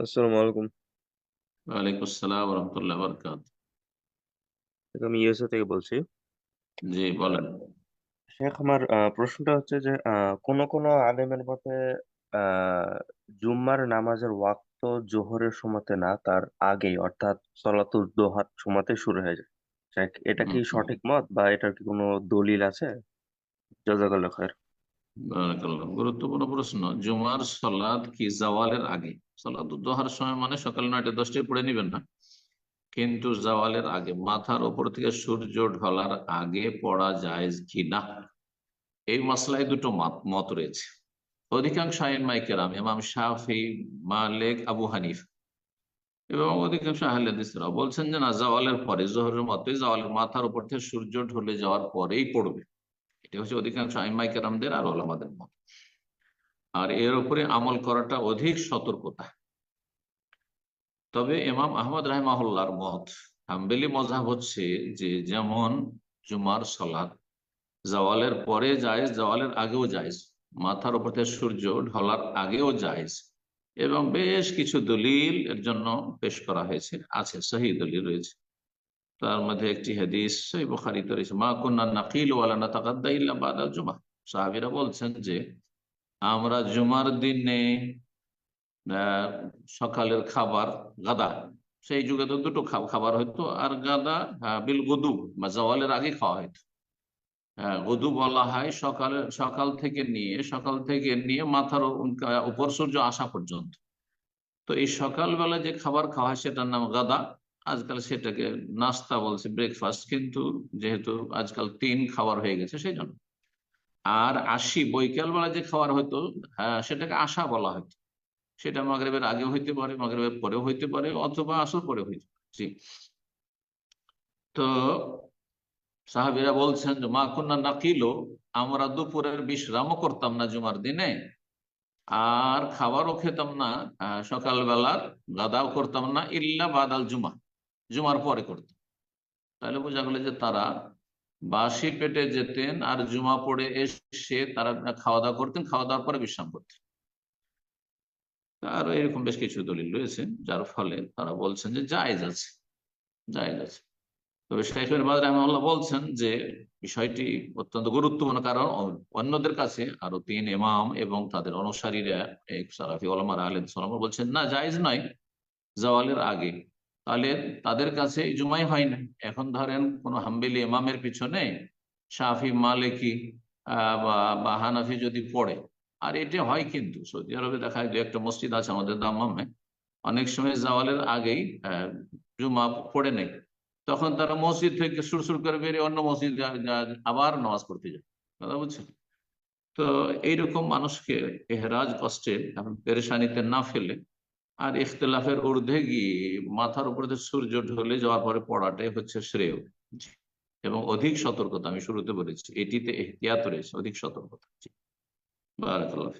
আসসালামু আলাইকুম। ওয়ালাইকুম আসসালাম রহমতুল্লাহ বরকাত আমি ইউএসএ থেকে বলছি। জি বলেন। শেখ আমার প্রশ্নটা হচ্ছে যে কোন কোন আলেমের মতে জুম্মার নামাজের ওয়াক্ত জোহরের সময়তে না তার আগেই অর্থাৎ সলাতুল দোহার সময়তে শুরু হয়ে যায়। শেখ এটা কি সঠিক মত বা এটার কি কোনো দলিল আছে? জাজাকাল্লাহ খায়ের। গুরুত্বপূর্ণ প্রশ্ন, জুমার সলাদ কি জাওয়ালের আগে? সলাদ দোহার সময় মানে সকাল নয়টা দশটায় পড়ে নিবেন না। কিন্তু জাওয়ালের আগে, মাথার উপর থেকে সূর্য ঢলার আগে পড়া যায় কি না? এই মশলায় দুটো মত রয়েছে। অধিকাংশ আইন মাইকেরাম ইমাম শাফি, মালিক, আবু হানিফ, এবং অধিকাংশ আহলেদিসরা বলছেন যে না, জাওয়ালের পরে, জোহরের মতোই জাওয়ালের মাথার উপর থেকে সূর্য ঢলে যাওয়ার পরেই পড়বে। এটা হচ্ছে অধিকাংশ আইমাইকেরামদের আর ওলামাদের মত। আর এর উপরে আমল করাটা অধিক সতর্কতা। তবে ইমাম আহমদ রাহমাহুল্লাহর মত, হাম্বেলি মজাব হচ্ছে যে, যেমন জুমার সলাদ, জওয়ালের পরে যায় জওয়ালের আগেও যায় মাথার উপর থেকে সূর্য ঢলার আগেও যায় এবং বেশ কিছু দলিল এর জন্য পেশ করা হয়েছে, আছে, সহি দলিল রয়েছে। তার মধ্যে একটি হাদিস সহি বুখারীতে রয়েছে মা কুন্না নাকিল ওয়ালা নাতাকাদ্দা ইল্লা বাদাল জুমা। সাহাবীরা বলছেন যে আমরা জুমার দিনে সকালের খাবার গাদা সেই যুগে তো দুটো খাবার হইতো আর গাদা আহ, বিল গদু বা জওয়ালের আগে খাওয়া হইতো। হ্যাঁ গদু বলা হয় সকালে সকাল থেকে নিয়ে সকাল থেকে নিয়ে মাথার উপর সূর্য আসা পর্যন্ত। তো এই সকালবেলা যে খাবার খাওয়া হয় সেটার নাম গাদা। আজকাল সেটাকে নাস্তা বলছে ব্রেকফাস্ট কিন্তু যেহেতু আজকাল তিন খাবার হয়ে গেছে সেই জন্য আর আশি বৈকাল বেলা যে খাবার হতো হ্যাঁ সেটাকে আশা বলা হতো। সেটা মাগরেবের আগে হইতে পারে, মাগরেবের পরেও হইতে পারে, অথবা আসর পরে হইতে পারে। তো সাহাবিরা বলছেন যে, মা কন্যা নাকিলো, আমরা দুপুরের বিশ্রামও করতাম না জুমার দিনে, আর খাবারও খেতাম না সকালবেলার গাদাও করতাম না, ইল্লা বাদাল জুমা। জুমার পরে করতাম তাহলে বোঝা গেল যে তারা বাসি পেটে যেতেন আর জুমা পড়ে এসে তারা খাওয়া দাওয়া করতেন খাওয়া দাওয়ার পরে বিশ্রাম করতেন। আরও এরকম বেশ কিছু দলিল রয়েছে, যার ফলে তারা বলছেন যে জায়েজ আছে জায়েজ আছে। তবে শেখের বাদ বলছেন যে বিষয়টি অত্যন্ত গুরুত্বপূর্ণ, কারণ অন্যদের কাছে আরও তিন ইমাম এবং তাদের অনুসারীরা সারাফি ওলামার আলেন সালাম বলছেন, না, জায়েজ নয়। জওয়ালের আগে তাহলে তাদের কাছে জুমাই হয় না। এখন ধরেন কোন হাম্বেলি ইমামের পিছনে শাফি, মালিকি বা হানাফি যদি পড়ে, আর এটা হয় কিন্তু, সৌদি আরবে দেখা যায় একটা মসজিদ আছে আমাদের দামামে অনেক সময় জাওয়ালের আগেই জুমা পড়ে নেই তখন তারা মসজিদ থেকে সুর সুর করে বেরিয়ে অন্য মসজিদ আবার নামাজ পড়তে যায়। কথা বুঝছেন? তো এইরকম মানুষকে এহরাজ কষ্টে পেরেশানিতে না ফেলে আর ইখতলাফের ঊর্ধ্বে গিয়ে মাথার উপরে সূর্য ঢলে যাওয়ার পরে পড়াটাই হচ্ছে শ্রেয়। এবং অধিক সতর্কতা, আমি শুরুতে বলেছি, এটিতে এহতিয়াত রয়েছে, অধিক সতর্কতা। বারাকাল্লাহ